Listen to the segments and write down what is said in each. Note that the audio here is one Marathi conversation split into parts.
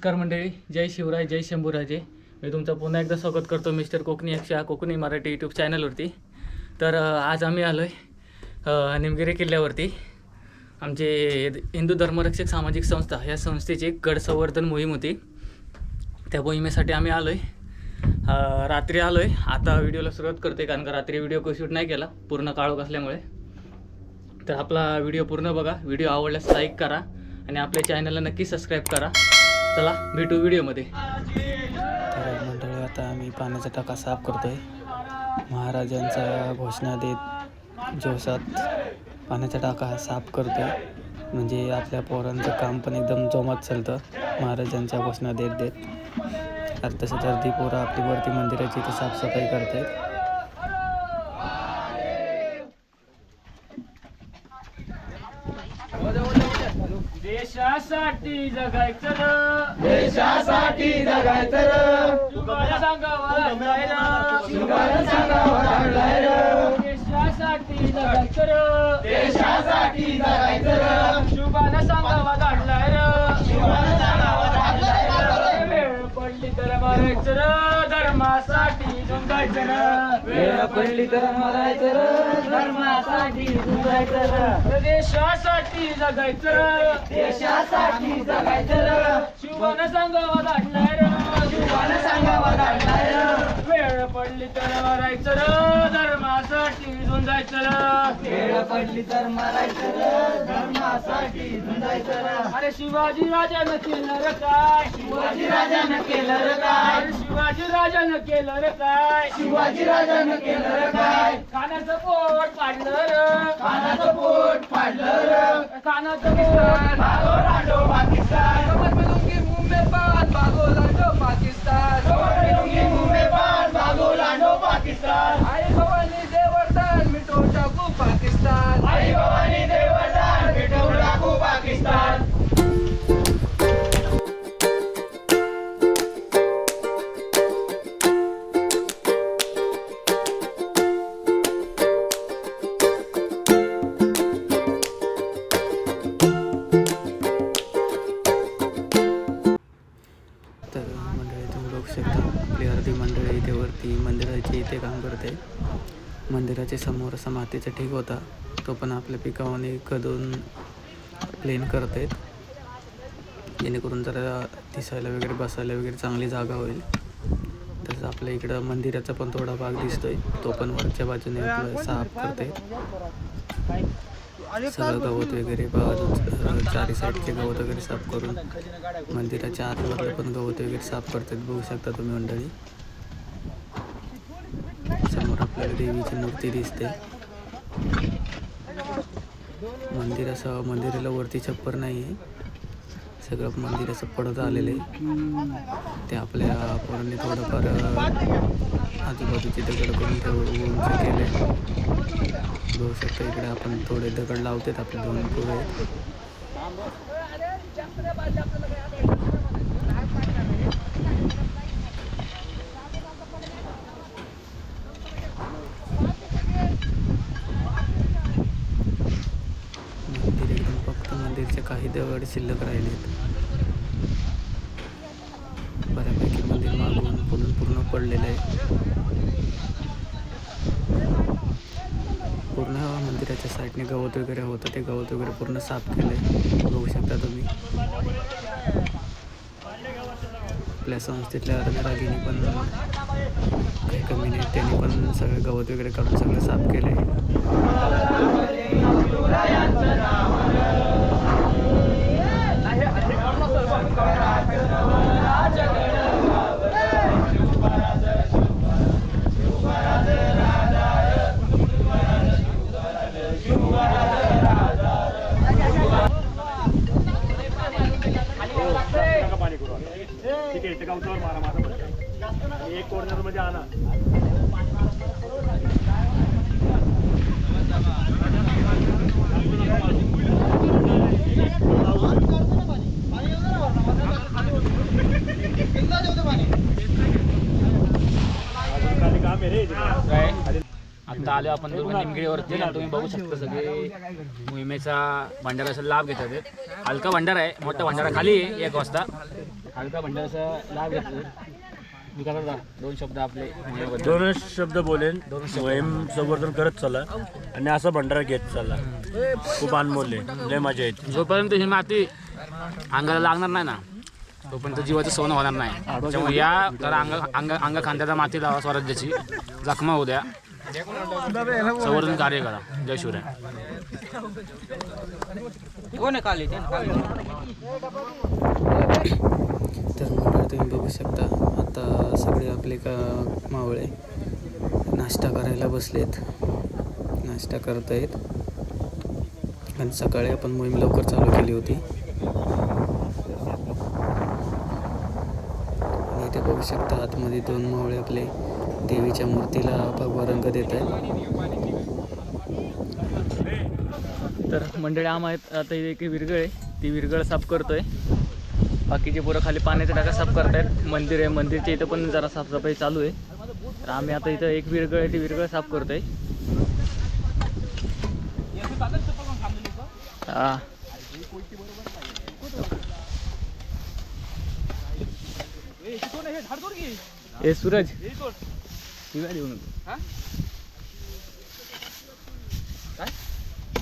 नमस्कार मंडळी जय शिवराय जय शंभूराजे. मी तुमचं पुन्हा एकदा स्वागत करतो मिस्टर कोकणी अक्षा कोकणी मराठी यूट्यूब चॅनलवरती तर आज आम्ही आलो आहे निमगिरी किल्ल्यावरती. आमचे हिंदू धर्मरक्षक सामाजिक संस्था या संस्थेची एक गड संवर्धन मोहीम होती. त्या मोहिमेसाठी आम्ही आलो आहे रात्री आलो आहे आता व्हिडिओला सुरुवात करते कारण का रात्री व्हिडिओ शूट नाही केला पूर्ण काळोख असल्यामुळे. तर आपला व्हिडिओ पूर्ण बघा. व्हिडिओ आवडल्यास लाईक करा आणि आपल्या चॅनलला नक्की सबस्क्राईब करा. चला भेटू व्हिडिओमध्ये. तर मंडळी आता आम्ही पाण्याचा टाका साफ करतोय. महाराजांचा घोषणा देत जोशात पाण्याचा टाका साफ करतोय. म्हणजे आपल्या पोरांचं काम पण एकदम जोमात चालतं. महाराजांच्या घोषणा देत देत. तर तसं तर ती पोरं आपली वरती मंदिराची इथे साफसफाई करतायत. देशासाठी जगायचं देशासाठी जगायचं र. तुकाला सांगावं. शिवाला सांगावं लागलाय र. देशासाठी जगायचं र. देशासाठी जगायचं र. शुभाला सांगावा धाडलाय र. शिवाला सांगावं लागलाय र वेळ पडली तर मारायचं र धर्मासाठी झुंजायचं र. वेळ पडली तर मरायचं र धर्मासाठी झुंजायचं र. देशासाठी जगायचं र. देशासाठी जगायचं र. शिवानं सांगावा र शिवाला सांगावं लागलाय र वेळ पडली तर मारायचं र धर्मासाठी झुंजायचं र वेळ पडली तर मरायचं र धर्मासाठी झुंजायचं र अरे शिवाजी राजानं केलं र काय? शिवाजी राजानं केलं र काय? शिवाजी राजानं केलं र काय? शिवाजी राजानं केलं र काय? कानाचं पोट पाडलं र. कानाचं पोट फाडलं र. कानाचं पोट. भागो लांडो पाकिस्तान. कमर मिलूंगी मुंह में पान भागो लांडो पाकिस्तान आई भवानी देवर्धन मिटो टाकू पाकिस्तान. आई भवानी देवदान मिटवून टाकू पाकिस्तान. समोर असा मातीचा ठीक होता. तो पण आपल्या पिकावाने कदून प्लेन करत आहेत जेणेकरून जरा दिसायला वगैरे बसायला वगैरे चांगली जागा होईल. तसंच आपल्या इकडं मंदिराचा पण थोडा भाग दिसतोय. तो पण वरच्या बाजूने आपलं साफ करते सगळं गवत वगैरे बाजू चारी साईडचे गवत वगैरे साफ करून मंदिराच्या आतमधलं पण गवत वगैरे साफ करतात बघू शकता तुम्ही मंडळी. आपल्याला देवीची मूर्ती दिसते. मंदिर असं मंदिराला वरती छप्पर नाही आहे सगळं मंदिर असं पडत आलेलं आहे ते आपल्या पोरांनी थोडंफार आजूबाजूचे दगड करून ठेवून उंच केले. बघू शकता इकडे आपण थोडे दगड लावतात आपले दोन पुढे मंदिर एकदम फक्त मंदिरचे काही दगड शिल्लक राहिलेत बऱ्यापैकी मंदिर मागून पुढून पूर्ण पडलेलं आहे. पूर्ण मंदिराच्या साईडने गवत वगैरे होतं ते गवत वगैरे पूर्ण साफ केलं आहे बघू शकता तुम्ही. आपल्या संस्थेतल्या अर्धरागिनी पण काही कमी नाही त्यांनी पण सगळं गवत वगैरे काढून सगळं साफ केलं आहे ठीक आहे इथे गावच्यावर मारा माझा पटकन. आणि एक कॉर्नरमध्ये आणा आता आलो आपण दुर्गा निमगिरीवरती तुम्ही बघू शकता सगळे मोहिमेचा भंडाराचा लाभ घेतात हलका भंडारा आहे मोठा भंडारा खाली आहे एक वाजता. हलका भंडाराचा लाभ घेतात दोन शब्द आपले. दोनच शब्द बोलेन. मोहीम संवर्धन करत चला. आणि असा भंडारा घेत चला. खूप अनमोल आहे. लय मजा येते. जोपर्यंत ही माती अंगाला लागणार नाही ना तोपर्यंत जीवाचं सोनं होणार नाही. त्यामुळे या जरा अंग अंग अंग खांद्याचा माती लावा स्वराज्याची. जखमा होऊ द्या. संवर्धन कार्य करा. जय शिवराय. तर मंडळ तुम्ही बघू शकता. आता सगळे आपले का मावळे नाश्ता करायला बसलेत. नाश्ता करत आहेत आणि सकाळी आपण मोहीम लवकर चालू केली होती. आणि इथे बघू शकता आतमध्ये दोन मावळे आपले देवीच्या मूर्तीला भगवा रंग देत आहेत. तर मंडळी आम आहेत. आता एक विरगळ आहे. ती विरगळ साफ करतोय. बाकीचे पोरं खाली पाण्याच्या टाका साफ करतायत. मंदिर आहे मंदिरच्या इथं पण जरा साफसफाई चालू आहे. तर आम्ही आता इथं एक विरगळ आहे ती विरगळ साफ करतोय. हा. ए सूरज.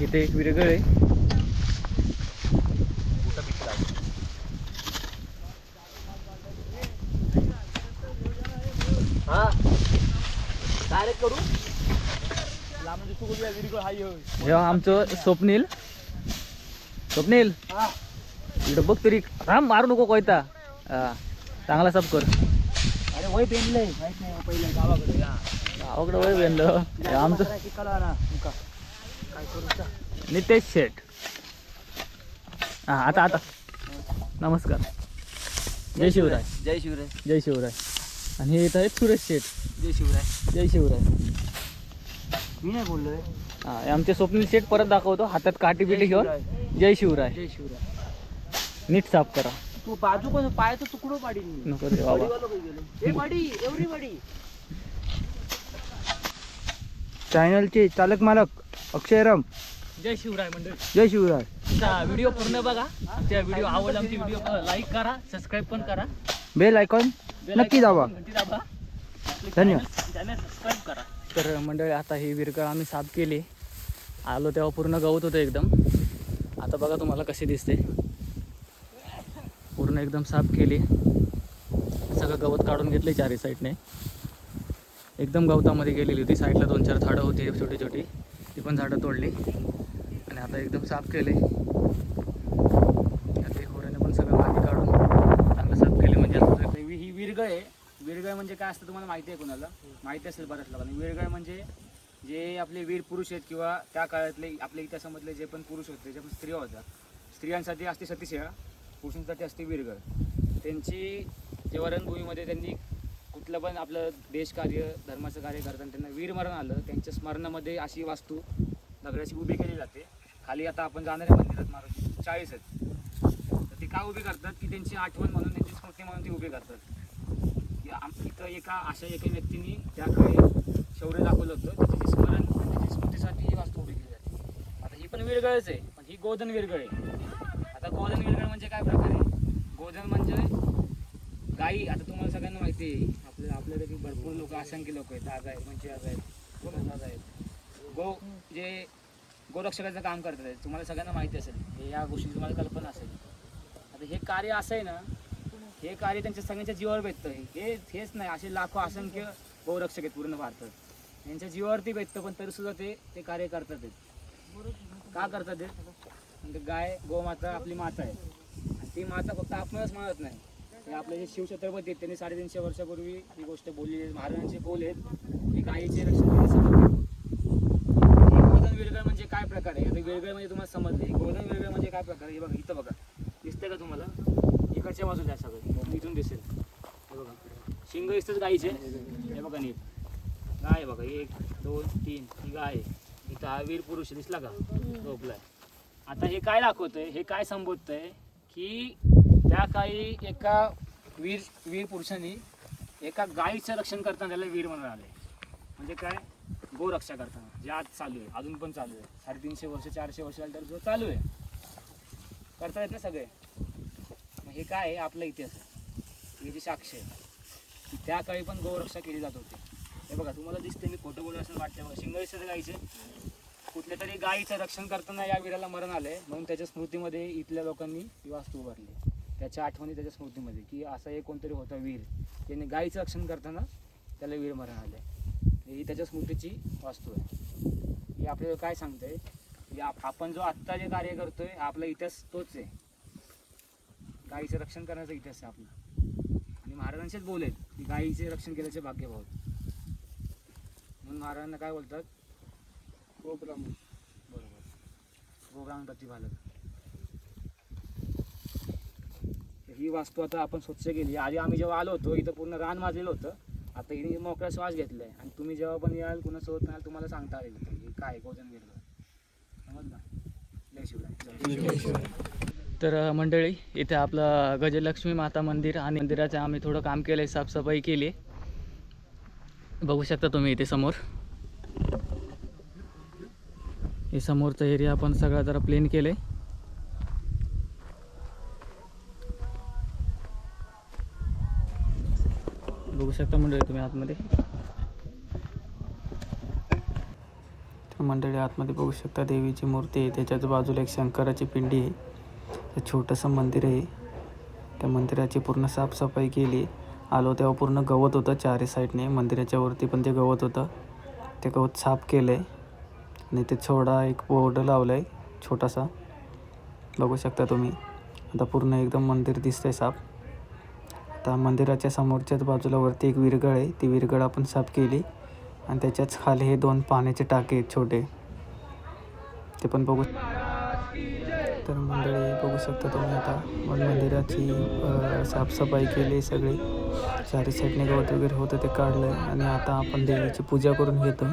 इथे एक विरगळ आहे. हे आमचं स्वप्नील. स्वप्नील? इकडं बघ तरी. राम मारू नको कोयता. चांगला सब कर. अरे वय पेनलंय माहीत नाही पहिलं गावाकडे गावाकडं वय हे आमचं नितेश शेठ. हा आता आता. नमस्कार. जय शिवराय. जय शिवराय. जय शिवराय. आणि हे इथं आहेत सुरेश शेठ. जय शिवराय. जय शिवराय. मी नाही बोललोय. हा हे आमचे स्वप्नील शेठ परत दाखवतो. हातात काठी बिटी घेऊन. जय शिवराय. जय शिवराय. नीट साफ करा. तू बाजू कसं पायाचं तुकडो पाडी नको रे बाबा. ए बाडी एवढी बाडी चॅनलचे चालक मालक अक्षयराम जय शिवराय मंडळी. जय शिवराय. आमचा व्हिडिओ पूर्ण बघा. आमच्या व्हिडिओ आवडला आमची व्हिडिओ लाईक करा सबस्क्राईब पण करा. बेल आयकॉन Bell नक्की दाबा. घंटी दाबा. धन्यवाद. चॅनल सबस्क्राईब करा. तर मंडळी आता ही विरगळ आम्ही साफ केली. आलो तेव्हा पूर्ण गवत होतं एकदम. आता बघा तुम्हाला कशी दिसते. पूर्ण एकदम साफ केली. सगळं गवत काढून घेतले चारही साईडने. एकदम गवतामध्ये गेलेली होती. साईडला दोन चार झाडं होती छोटी छोटी. ती पण झाडं तोडली. आणि आता एकदम साफ केले. ते होऱ्याने पण सगळं माती काढून चांगलं साफ केले. म्हणजे ही विरगळ आहे. वीरगळ म्हणजे काय असतं तुम्हाला माहिती आहे कोणाला? माहिती असेल बऱ्याच लोकांना. वीरगळ म्हणजे जे आपले वीर पुरुष आहेत किंवा त्या काळातले आपल्या इतिहासामधले जे पण पुरुष होते जे पण स्त्रिया होत्या. स्त्रियांसाठी असते सतीशेळा पुरुषांसाठी असते वीरगळ त्यांची जेव्हा वरणभूमीमध्ये त्यांनी कुठलं पण आपलं देशकार्य धर्माचं कार्य करताना त्यांना वीरमरण आलं त्यांच्या स्मरणामध्ये अशी वास्तू दगडाची उभी केली जाते. खाली आता आपण जाणारे मंदिरात महाराज चाळीस आहेत. तर ती का उभी करतात? की त्यांची आठवण म्हणून त्यांची स्मृती म्हणून ती उभी करतात. इथं एका अशा एका व्यक्तीने त्या काळी शौर्य दाखवलं होतं. त्याचे स्मरण त्याची स्मृतीसाठी ही वास्तू उभी केली जाते. आता ही पण विरगळच आहे पण ही गोधन विरगळ आहे. आता गोधन विरगळ म्हणजे काय प्रकार आहे? गोधन म्हणजे गाई आता तुम्हाला सगळ्यांना माहिती आहे आपल्या आपल्याकडे भरपूर लोक असंख्य लोक आहेत. आज आहेत म्हणजे आज आहेत. आज आहेत गो जे गोरक्षकाचं काम करतात आहेत तुम्हाला सगळ्यांना माहिती असेल हे या गोष्टी तुम्हाला कल्पना असेल. आता हे कार्य असं आहे ना हे कार्य त्यांच्या सगळ्यांच्या जीवावर भेटतं हे हेच नाही असे लाखो असंख्य गोरक्षक आहेत पूर्ण भारतात. यांच्या जीवावरती भेटतं पण तरी सुद्धा ते ते कार्य करतात. का करतात? ते म्हणजे गाय गोमाता आपली माता आहे. आणि ती माता फक्त आपणच मानत नाही. हे आपले जे शिवछत्रपती आहेत त्यांनी साडेतीनशे वर्षापूर्वी ही गोष्ट बोलली आहे. महाराजांचे बोल आहेत की गायीचे रक्षण करण्यासाठी. गोधन विरगळ म्हणजे काय प्रकार आहे? आता म्हणजे तुम्हाला समजले गोधन वेगळं म्हणजे काय प्रकार आहे? हे बघा इथं बघा. दिसतंय का तुम्हाला? इकडच्या बाजूला आहे सगळं. इथून दिसेल. हे बघा. शिंग दिसतच गाईचे. हे बघा नीट. गाय बघा. एक दोन तीन. ही गाय आहे. इथं हा वीर पुरुष दिसला का? झोपलाय. आता हे काय दाखवतंय? हे काय संबोधतंय? की त्या काही एका वीर वीर पुरुषांनी एका गायीचं रक्षण करताना त्याला वीर म्हणून आले म्हणजे काय? गोरक्षा करताना. जे आज चालू आहे. अजून पण चालू आहे. साडेतीनशे वर्ष चारशे वर्ष झाले तर जो चालू आहे. करता येत ना सगळे? हे काय आहे? आपला इतिहास आहे. हे जे साक्ष आहे त्या काळी पण गोरक्षा केली जात होती. हे बघा तुम्हाला दिसते मी खोटं बोलू असं वाटतं. बघा शिंगळीचं गायचे कुठल्या तरी गायीचं रक्षण करताना या वीराला मरण आलंय. म्हणून त्याच्या स्मृतीमध्ये इथल्या लोकांनी ही वास्तू उभारली. त्याच्या आठवणी त्याच्या स्मृतीमध्ये की असा एक कोणतरी होता वीर. त्याने गायीचं रक्षण करताना त्याला वीर मरण आलंय. ही त्याच्या स्मृतीची वास्तू आहे. ही आपल्याला काय सांगते की आप- आपण जो आत्ता जे कार्य करतोय आपला इतिहास तोच आहे. गायीचं रक्षण करण्याचा इतिहास आहे आपला. आणि महाराजांचेच बोल आहेत की गायीचे रक्षण केल्याचे भाग्य भाव म्हणून महाराजांना काय बोलतात? गोब्राह्मण बरोबर. गोब्राह्मण प्रतिपालक तर ही वास्तू आता आपण स्वच्छ केली. आधी आम्ही जेव्हा आलो होतो इथं पूर्ण रान माजलेलं होतं. आता हिने मोकळा श्वास घेतलाय. आणि तुम्ही जेव्हा पण याल कुणासोबत नाही तुम्हाला सांगता आलेलं हे काय गोजन गेलं. समजलं? जय शिवराय. जय शिवराय. तर मंडळी इथे आपलं गजलक्ष्मी माता मंदिर आणि मंदिराचं आम्ही थोडं काम केलं आहे साफसफाई केली आहे बघू शकता तुम्ही इथे समोर. हे समोरचा एरिया आपण सगळा जरा प्लेन केलं आहे बघू शकता मंडळी तुम्ही आतमध्ये. मंडळी आतमध्ये बघू शकता देवीची मूर्ती आहे त्याच्याच बाजूला एक शंकराची पिंडी आहे. ते छोटंसं मंदिर आहे. त्या मंदिराची पूर्ण साफसफाई केली. आलो तेव्हा पूर्ण गवत होतं चारी साईडने. मंदिराच्या वरती पण ते गवत होतं. ते गवत साफ केलं आहे आणि ते छोडा एक बोर्ड लावला आहे छोटासा. बघू शकता तुम्ही. आता पूर्ण एकदम मंदिर दिसतंय साफ. आता मंदिराच्या समोरच्याच बाजूला वरती एक विरगळ आहे. ती विरगळ आपण साफ केली. आणि त्याच्याच खाली हे दोन पाण्याचे टाके आहेत छोटे. ते पण बघू तर मंडळी बघू शकता तुम्ही आता मंदिराची साफसफाई केली सगळी. चारी साईडने गवत वगैरे होतं ते काढलं आणि आता आपण देवीची पूजा करून घेतो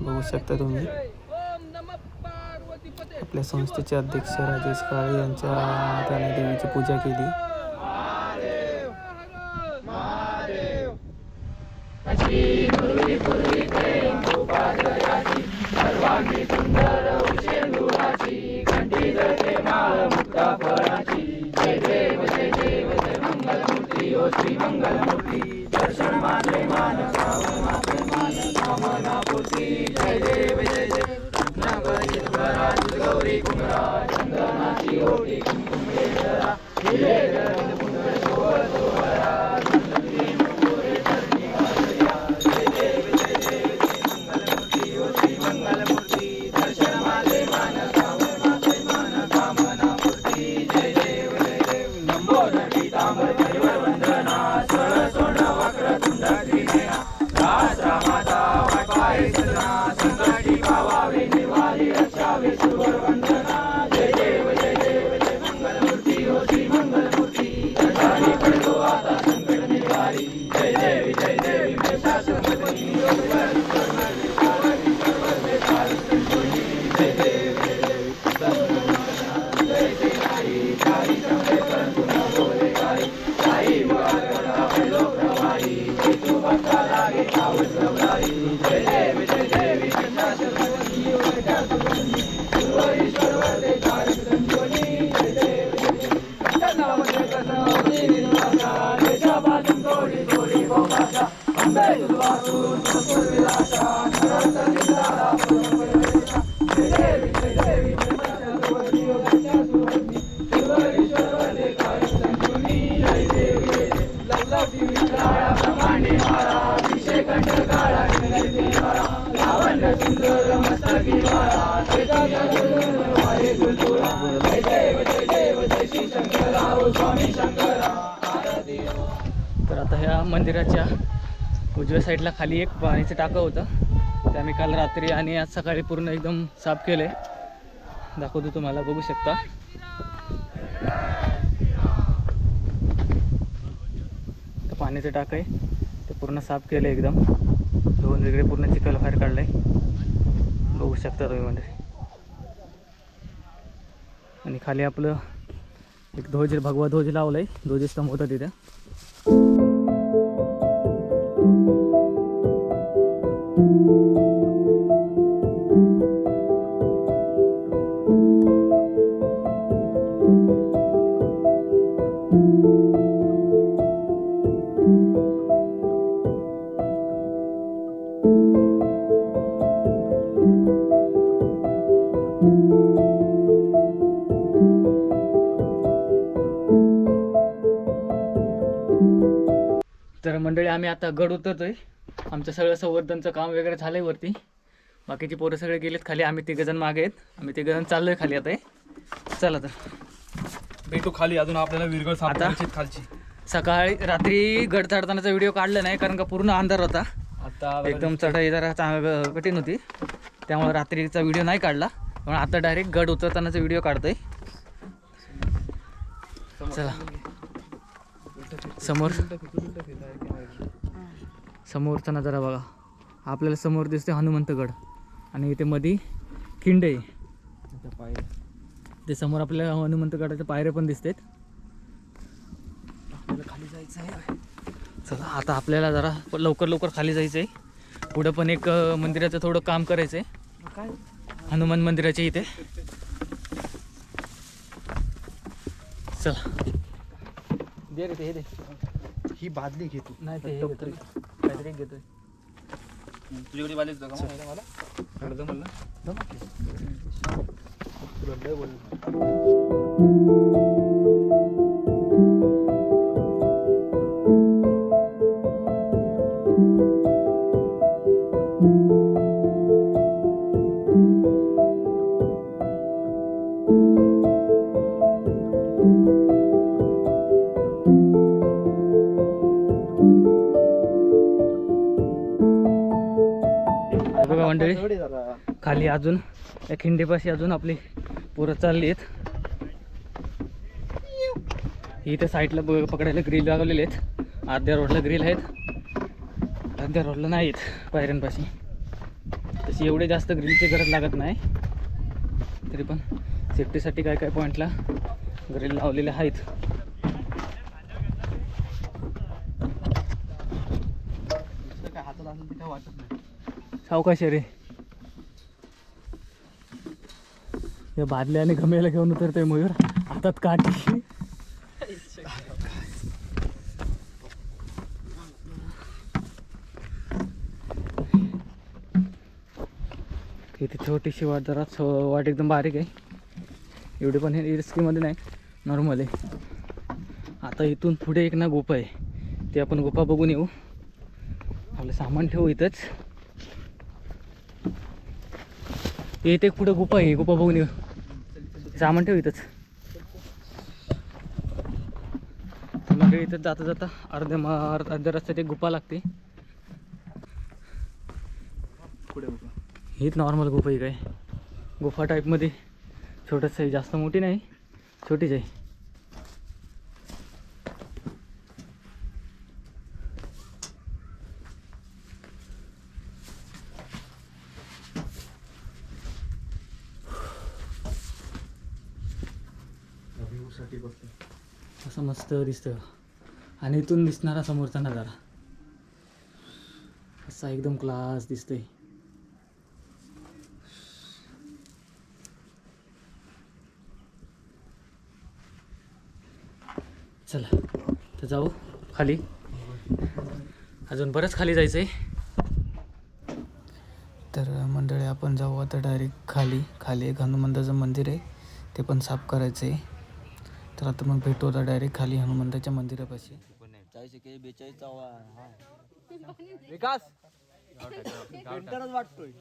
बघू शकता तुम्ही. आपल्या संस्थेचे अध्यक्ष राजेश काळे यांच्या त्याने देवीची पूजा केली. तर आता ह्या मंदिराच्या उजव्या साईडला खाली एक पाण्याचं टाकं होतं. ते आम्ही काल रात्री आणि आज सकाळी पूर्ण एकदम साफ केलं आहे दाखवतो तुम्हाला बघू शकता. पाण्याचं टाक आहे. ते पूर्ण साफ केलं आहे एकदम. दोन वेगळे पूर्ण चिखल बाहेर काढलं आहे बघू शकता तुम्ही म्हणजे. आणि खाली आपलं एक ध्वज भगवा ध्वज लावलं आहे ध्वजस्तंभ होता तिथं. तर मंडळी आम्ही आता गड उतरतोय. आमचं सगळं संवर्धनचं काम वगैरे झालंय वरती. बाकीचे पोरं सगळे गेलेत खाली. आम्ही तिघजण मागे आहेत. आम्ही तिघजण चाललोय खाली आता. चला तर. भेटू खाली. अजून आपल्याला विरगळ आता? खालची. सकाळी रात्री गड चढतानाचा व्हिडिओ काढला नाही कारण का पूर्ण अंधार होता. आता एकदम चढाई जरा चांग कठीण होती. त्यामुळे रात्रीचा व्हिडिओ नाही काढला. पण आता डायरेक्ट गड उतरतानाचा व्हिडिओ काढतोय. चला. समोर. समोरचा नजारा बघा. आपल्याला समोर दिसते हनुमंतगड. आणि इथे मधी खिंड. आहे ते समोर आपल्याला हनुमंतगडाच्या पायऱ्या पण दिसतात. आपल्याला खाली जायचं आहे. चला आता आपल्याला जरा लवकर लवकर खाली जायचं आहे पुढं पण एक मंदिराचं थोडं काम करायचं आहे हनुमान मंदिराच्या इथे. चला. दे रे ते हे दे. ही बादली घे तू. नाही ते घेतोय काहीतरी घेतोय. तुझ्याकडे बादलीच का मला. अर्ध म्हणलं तुला लय बोललो. अजून या खिंडीपाशी अजून आपली पोरं चालली आहेत इथे साईडला पकडायला ग्रिल लागलेले आहेत. अर्ध्या रोडला ग्रिल आहेत. अर्ध्या रोडला नाहीत पायऱ्यांपाशी. तशी एवढे जास्त ग्रिलची गरज लागत नाही. तरी पण सेफ्टीसाठी काय काय पॉईंटला ग्रिल लावलेले आहेत. काय हातात असेल ते काय वाटत नाही. सावकाश रे. या बादल्या आणि गमेला घेऊन उतरतोय मयूर. हातात काठी. इथे छोटीशी वाट जरा छो- वाट एकदम बारीक आहे. एवढी पण हे रिस्कीमध्ये नाही. नॉर्मल आहे. आता इथून पुढे एक ना गुफा आहे. ते आपण गुफा बघून येऊ. आपलं सामान ठेवू इथंच. इथे पुढे गुफा आहे? गुफा बघून येऊ. सामान ठेव इथंच. मग इथं जाता जाता अर्ध्या मा अर्ध- अर्ध्या रस्त्यात एक गुफा लागते. पुढे हीच नॉर्मल गुफा आहे काय. गुफा टाईपमध्ये छोटंसं आहे जास्त मोठी नाही छोटीच आहे. असं मस्त दिसतं. आणि इथून दिसणारा समोरचा नजारा. असा एकदम क्लास दिसतोय. चला तर जाऊ खाली. अजून बरंच खाली जायचं आहे तर मंडळी आपण जाऊ आता डायरेक्ट खाली. खाली एक हनुमंताचं मंदिर आहे. ते पण साफ करायचं आहे तर आता मग भेटतो आता डायरेक्ट खाली हनुमंताच्या मंदिरापाशी. विकास! वाटतोय.